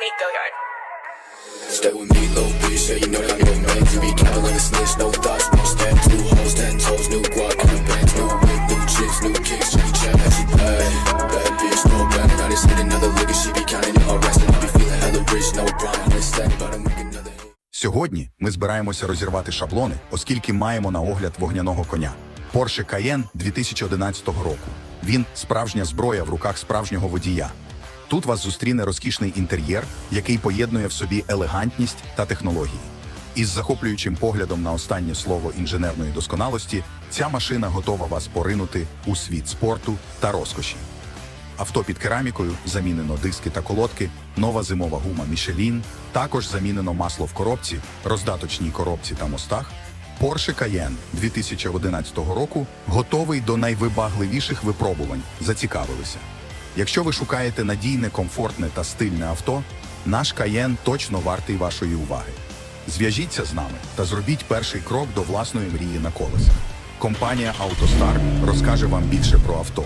Nico Yard. Stay with me, little bitch. Yeah, you know that I'm your man. You be counting snitch. No thoughts, no step. Two hoes, ten toes. New guac the bands. New whip, new chicks, new kicks. She chat, she bad. Bad bitch, no brand. I just hit another lick and she be counting all rest. And I be feeling hella rich. No grind. Let's stack, but I'm make another. Сьогодні ми збираємося розірвати шаблони, оскільки маємо на огляд вогняного коня. Porsche Cayenne 2011 року. Він справжня зброя в руках справжнього водія. Тут вас зустріне розкішний інтер'єр, який поєднує в собі елегантність та технології. Із захоплюючим поглядом на останнє слово інженерної досконалості, ця машина готова вас поринути у світ спорту та розкоші. Авто під керамікою замінено диски та колодки, нова зимова гума Michelin, також замінено масло в коробці, роздаточній коробці та мостах. Porsche Cayenne 2011 року готовий до найвибагливіших випробувань. Зацікавилися. Якщо ви шукаєте надійне, комфортне та стильне авто, наш каєн точно вартий вашої уваги. Зв'яжіться з нами та зробіть перший крок до власної мрії на колесах. Компанія «АвтоСтар» розкаже вам більше про авто.